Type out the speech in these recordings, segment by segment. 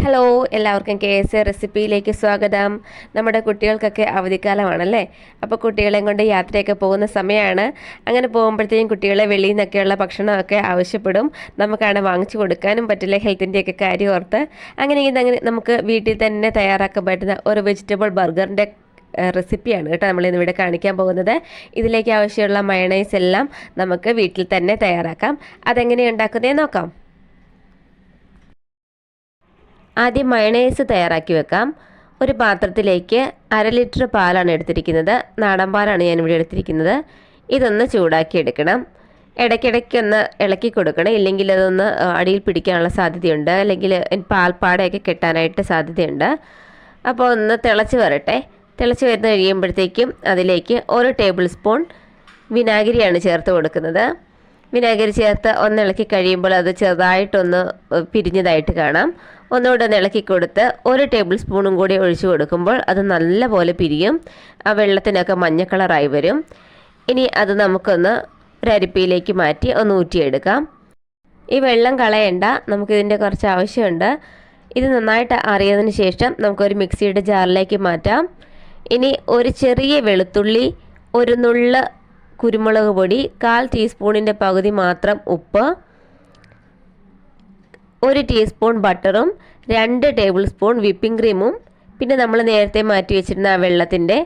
Hello എല്ലാവർക്കും K S A റെസിപ്പിയിലേക്ക് സ്വാഗതം. നമ്മുടെ കുട്ടികൾക്കൊക്കെ അവധിക്കാലമാണല്ലേ? അപ്പോൾ കുട്ടികളെയും കൊണ്ട് യാത്രയൊക്കെ പോകുന്ന സമയമാണ് അങ്ങനെ പോകുമ്പോഴത്തേക്കും കുട്ടികളെ വെളിയിൽ നിന്നൊക്കെയുള്ള ഭക്ഷണമൊക്കെ ആവശ്യപ്പെടും. നമുക്കാണ് വാങ്ങിച്ചു കൊടുക്കാനും പറ്റില്ല ഹെൽത്തിന്റെയൊക്കെ കാര്യം ഓർത്ത്. അങ്ങനെ നമുക്ക് വീട്ടിൽ തന്നെ തയ്യാറാക്കാൻ പറ്റുന്ന ഒരു വെജിറ്റബിൾ ബർഗറിന്റെ റെസിപ്പിയാണ് കേട്ടോ നമ്മളിന്ന് ഇവിടെ കാണിക്കാൻ പോകുന്നത്. ഇതിലേക്ക് ആവശ്യമുള്ള മയണൈസ് എല്ലാം നമുക്ക് വീട്ടിൽ തന്നെ തയ്യാറാക്കാം. അതെങ്ങനെ ഉണ്ടാക്കുന്നതെന്ന് നോക്കാം. ആദ്യം മയണൈസ് തയ്യാറാക്കി വെക്കാം. ഒരു പാത്രത്തിലേക്ക് അര ലിറ്റർ പാലാണ് എടുത്തിരിക്കുന്നത്. നാടൻ പാലാണ് ഞാൻ ഇവിടെ എടുത്തിരിക്കുന്നത്. ഇതൊന്ന് ചൂടാക്കി എടുക്കണം. ഇടയ്ക്കിടയ്ക്ക് ഒന്ന് ഇളക്കി കൊടുക്കണം. ഇല്ലെങ്കിൽ അതൊന്ന് അടിയിൽ പിടിക്കാനുള്ള സാധ്യതയുണ്ട്. അല്ലെങ്കിൽ പാൽപ്പാടയൊക്കെ കെട്ടാനായിട്ട് സാധ്യതയുണ്ട്. അപ്പോൾ ഒന്ന് തിളച്ച് വരട്ടെ. തിളച്ച് വരുന്ന കഴിയുമ്പോഴത്തേക്കും അതിലേക്ക് ഒരു ടേബിൾ സ്പൂൺ വിനാഗിരിയാണ് ചേർത്ത് കൊടുക്കുന്നത്. വിനാഗിരി ചേർത്ത് ഒന്ന് ഇളക്കി കഴിയുമ്പോൾ അത് ചെറുതായിട്ടൊന്ന് പിരിഞ്ഞതായിട്ട് കാണാം. ഒന്നുകൂടെ ഒന്ന് ഇളക്കി കൊടുത്ത് ഒരു ടേബിൾ സ്പൂണും കൂടി ഒഴിച്ചു കൊടുക്കുമ്പോൾ അത് നല്ലപോലെ പിരിയും. ആ വെള്ളത്തിനൊക്കെ മഞ്ഞ കളറായി വരും. ഇനി അത് നമുക്കൊന്ന് ഒരരിപ്പിയിലേക്ക് മാറ്റി ഒന്ന് ഊറ്റിയെടുക്കാം. ഈ വെള്ളം കളയണ്ട നമുക്കിതിന്റെ കുറച്ച് ആവശ്യമുണ്ട്. ഇത് നന്നായിട്ട് അറിയതിന് ശേഷം നമുക്കൊരു മിക്സിയുടെ ജാറിലേക്ക് മാറ്റാം. ഇനി ഒരു ചെറിയ വെളുത്തുള്ളി ഒരു നുള്ള കുരുമുളക് പൊടി കാൽ ടീസ്പൂണിന്റെ പകുതി മാത്രം ഉപ്പ് ഒരു ടീസ്പൂൺ ബട്ടറും രണ്ട് ടേബിൾ സ്പൂൺ വിപ്പിംഗ് ക്രീമും പിന്നെ നമ്മൾ നേരത്തെ മാറ്റി വെച്ചിരുന്ന ആ വെള്ളത്തിന്റെ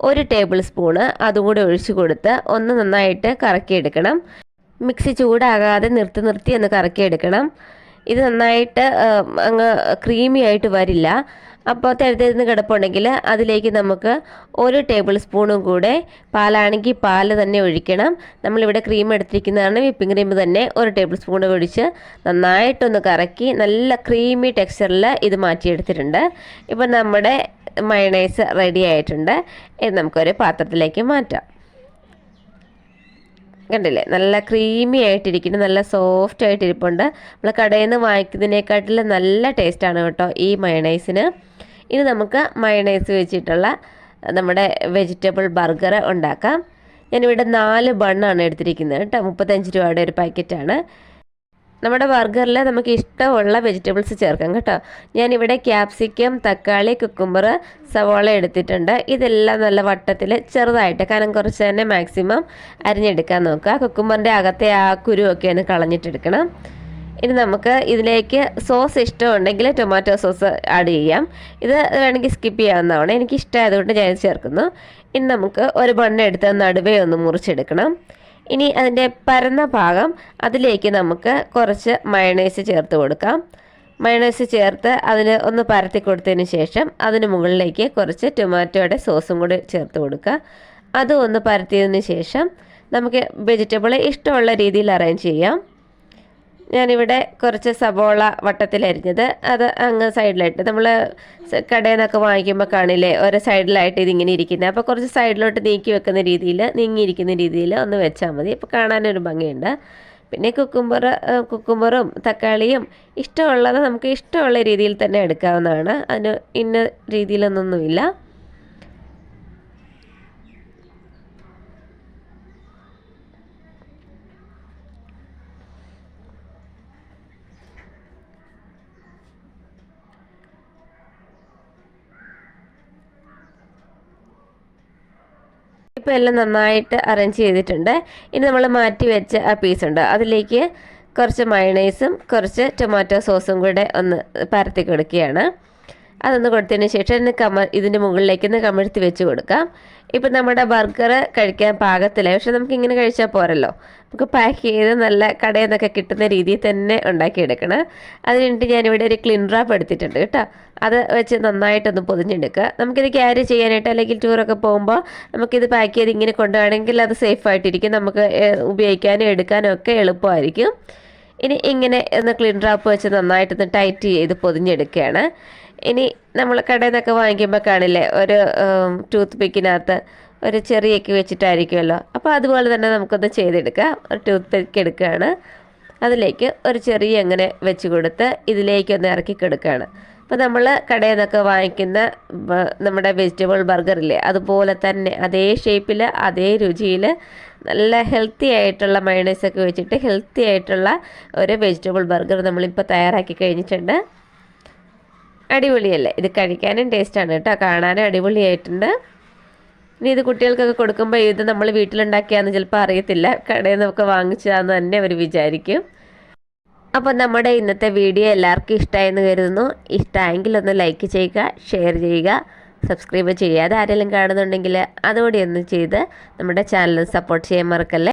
ഒരു ടേബിൾ സ്പൂണ് അതും കൂടി ഒഴിച്ചു കൊടുത്ത് ഒന്ന് നന്നായിട്ട് കറക്കിയെടുക്കണം. മിക്സി ചൂടാകാതെ നിർത്തി നിർത്തി ഒന്ന് കറക്കിയെടുക്കണം. ഇത് നന്നായിട്ട് അങ്ങ് ക്രീമി ആയിട്ട് വരില്ല. അപ്പോൾ തരുതരുന്ന് കിടപ്പുണ്ടെങ്കിൽ അതിലേക്ക് നമുക്ക് ഒരു ടേബിൾ സ്പൂണും കൂടെ പാലാണെങ്കിൽ പാൽ തന്നെ ഒഴിക്കണം. നമ്മളിവിടെ ക്രീം എടുത്തിരിക്കുന്നതാണ്. വിപ്പിംഗ് ക്രീം തന്നെ ഒരു ടേബിൾ സ്പൂൺ ഒഴിച്ച് നന്നായിട്ടൊന്ന് കറക്കി നല്ല ക്രീമി ടെക്സ്ചറിൽ ഇത് മാറ്റിയെടുത്തിട്ടുണ്ട്. ഇപ്പം നമ്മുടെ മയണൈസ് റെഡി ആയിട്ടുണ്ട്. ഇത് നമുക്കൊരു പാത്രത്തിലേക്ക് മാറ്റാം. കണ്ടില്ലേ? നല്ല ക്രീമി ആയിട്ടിരിക്കുന്നു നല്ല സോഫ്റ്റ് ആയിട്ടിരിപ്പുണ്ട്. നമ്മൾ കടയിൽ നിന്ന് വാങ്ങിക്കുന്നതിനേക്കാട്ടിലും നല്ല ടേസ്റ്റാണ് കേട്ടോ ഈ മയണൈസിന് ഇനി നമുക്ക് മയണൈസ് വെച്ചിട്ടുള്ള നമ്മുടെ വെജിറ്റബിൾ ബർഗർ ഉണ്ടാക്കാം. ഞാനിവിടെ നാല് ബണ്ണാണ് എടുത്തിരിക്കുന്നത് കേട്ടോ. മുപ്പത്തഞ്ച് രൂപയുടെ ഒരു പാക്കറ്റാണ് നമ്മുടെ ബർഗറിൽ നമുക്ക് ഇഷ്ടമുള്ള വെജിറ്റബിൾസ് ചേർക്കാം കേട്ടോ. ഞാനിവിടെ ക്യാപ്സിക്കം തക്കാളി കുക്കുംബർ സവോള എടുത്തിട്ടുണ്ട്. ഇതെല്ലാം നല്ല വട്ടത്തിൽ ചെറുതായിട്ട് കനം കുറച്ച് തന്നെ മാക്സിമം അരിഞ്ഞെടുക്കാൻ നോക്കുക. കുക്കുംബറിന്റെ അകത്തെ ആ കുരുവൊക്കെ ഒന്ന് കളഞ്ഞിട്ടെടുക്കണം. ഇനി നമുക്ക് ഇതിലേക്ക് സോസ് ഇഷ്ടമുണ്ടെങ്കിൽ ടൊമാറ്റോ സോസ് ആഡ് ചെയ്യാം. ഇത് വേണമെങ്കിൽ സ്കിപ്പ് ചെയ്യാവുന്നതാണ് എനിക്ക് ഇഷ്ടമായതുകൊണ്ട് ഞാൻ ചേർക്കുന്നു. ഇനി നമുക്ക് ഒരു ബണ്ണെടുത്ത് നടുവേ ഒന്ന് മുറിച്ചെടുക്കണം. ഇനി അതിന്റെ പരന്ന ഭാഗം അതിലേക്ക് നമുക്ക് കുറച്ച് മയണൈസ് ചേർത്ത് കൊടുക്കാം. മയണൈസ് ചേർത്ത് അതിന് ഒന്ന് പരത്തി കൊടുത്തതിന് ശേഷം അതിന് മുകളിലേക്ക് കുറച്ച് ടൊമാറ്റോയുടെ സോസും കൂടി ചേർത്ത് കൊടുക്കുക. അതും ഒന്ന് പരത്തിയതിന് ശേഷം നമുക്ക് വെജിറ്റബിൾ ഇഷ്ടമുള്ള രീതിയിൽ അറേഞ്ച് ചെയ്യാം. ഞാനിവിടെ കുറച്ച് സബോള വട്ടത്തിലരിഞ്ഞത്. അത് അങ്ങ് സൈഡിലായിട്ട് നമ്മൾ കടയിൽ നിന്നൊക്കെ വാങ്ങിക്കുമ്പോൾ കാണില്ലേ ഓരോ സൈഡിലായിട്ട് ഇതിങ്ങനെ ഇരിക്കുന്നത് അപ്പോൾ കുറച്ച് സൈഡിലോട്ട് നീക്കി വെക്കുന്ന രീതിയിൽ നീങ്ങിയിരിക്കുന്ന രീതിയിൽ ഒന്ന് വെച്ചാൽ മതി. അപ്പോൾ കാണാനൊരു ഭംഗിയുണ്ട്. പിന്നെ കുക്കുംബർ കുക്കുംബറും തക്കാളിയും ഇഷ്ടമുള്ളത് നമുക്ക് ഇഷ്ടമുള്ള രീതിയിൽ തന്നെ എടുക്കാവുന്നതാണ്. അതിന് ഇന്ന രീതിയിലൊന്നൊന്നുമില്ല. ഇപ്പോൾ എല്ലാം നന്നായിട്ട് അറേഞ്ച് ചെയ്തിട്ടുണ്ട്. ഇനി നമ്മൾ മാറ്റി വെച്ച ആ പീസ് ഉണ്ട്. അതിലേക്ക് കുറച്ച് മയണൈസും കുറച്ച് ടൊമാറ്റോ സോസും കൂടെ ഒന്ന് പരത്തി കൊടുക്കുകയാണ്. അതൊന്ന് കൊടുത്തതിന് ശേഷം കമ ഇതിന്റെ മുകളിലേക്ക് ഒന്ന് കമഴ്ത്തി വെച്ച് കൊടുക്കാം. ഇപ്പം നമ്മുടെ ബർഗർ കഴിക്കാൻ പാകത്തില്ല പക്ഷെ നമുക്ക് ഇങ്ങനെ കഴിച്ചാൽ പോരല്ലോ. നമുക്ക് പാക്ക് ചെയ്ത് നല്ല കടയിൽ നിന്നൊക്കെ കിട്ടുന്ന രീതിയിൽ തന്നെ ഉണ്ടാക്കിയെടുക്കണം. അതിന് വേണ്ടി ഞാനിവിടെ ഒരു ക്ലീൻ റാപ്പ് എടുത്തിട്ടുണ്ട് കേട്ടോ. അത് വെച്ച് നന്നായിട്ടൊന്ന് പൊതിഞ്ഞെടുക്കുക. നമുക്കിത് ക്യാരി ചെയ്യാനായിട്ട് അല്ലെങ്കിൽ ടൂറൊക്കെ പോകുമ്പോൾ നമുക്കിത് പാക്ക് ചെയ്ത് ഇങ്ങനെ കൊണ്ടുപോകണമെങ്കിൽ അത് സേഫ് ആയിട്ടിരിക്കും. നമുക്ക് ഉപയോഗിക്കാനും എടുക്കാനും ഒക്കെ എളുപ്പമായിരിക്കും. ഇനി ഇങ്ങനെ ഒന്ന് ക്ലീൻ റാപ്പ് വെച്ച് നന്നായിട്ടൊന്ന് ടൈറ്റ് ചെയ്ത് പൊതിഞ്ഞെടുക്കുകയാണ്. ഇനി നമ്മൾ കടയിൽ നിന്നൊക്കെ വാങ്ങിക്കുമ്പോൾ കാണില്ലേ ഒരു ടൂത്ത് പിക്കിനകത്ത് ഒരു ചെറിയൊക്കെ വെച്ചിട്ടായിരിക്കുമല്ലോ. അപ്പോൾ അതുപോലെ തന്നെ നമുക്കൊന്ന് ചെയ്തെടുക്കാം. ഒരു ടൂത്ത് പിക്ക് എടുക്കുകയാണ്. അതിലേക്ക് ഒരു ചെറിയ അങ്ങനെ വെച്ച് കൊടുത്ത് ഇതിലേക്കൊന്ന് ഇറക്കി കൊടുക്കുകയാണ്. അപ്പോൾ നമ്മൾ കടയിൽ നിന്നൊക്കെ വാങ്ങിക്കുന്ന നമ്മുടെ വെജിറ്റബിൾ ബർഗറില്ലേ അതുപോലെ തന്നെ അതേ ഷേപ്പിൽ അതേ രുചിയിൽ നല്ല ഹെൽത്തി ആയിട്ടുള്ള മയണൈസൊക്കെ വെച്ചിട്ട് ഹെൽത്തി ആയിട്ടുള്ള ഒരു വെജിറ്റബിൾ ബർഗർ നമ്മളിപ്പോൾ തയ്യാറാക്കി കഴിഞ്ഞിട്ടുണ്ട്. അടിപൊളിയല്ലേ? ഇത് കഴിക്കാനും ടേസ്റ്റാണ് കേട്ടോ. കാണാനും അടിപൊളിയായിട്ടുണ്ട്. ഇനി ഇത് കുട്ടികൾക്കൊക്കെ കൊടുക്കുമ്പോൾ ഇത് നമ്മൾ വീട്ടിലുണ്ടാക്കിയാന്ന് ചിലപ്പോൾ അറിയത്തില്ല. കടയിൽ നിന്നൊക്കെ വാങ്ങിച്ചതാന്ന് തന്നെ അവർ വിചാരിക്കും. അപ്പോൾ നമ്മുടെ ഇന്നത്തെ വീഡിയോ എല്ലാവർക്കും ഇഷ്ടമായെന്ന് കരുതുന്നു. ഇഷ്ടമായെങ്കിൽ ഒന്ന് ലൈക്ക് ചെയ്യുക ഷെയർ ചെയ്യുക സബ്സ്ക്രൈബ് ചെയ്യാതെ ആരെങ്കിലും കാണുന്നുണ്ടെങ്കിൽ അതുകൂടി ഒന്ന് ചെയ്ത് നമ്മുടെ ചാനൽ സപ്പോർട്ട് ചെയ്യാൻ മറക്കല്ലേ?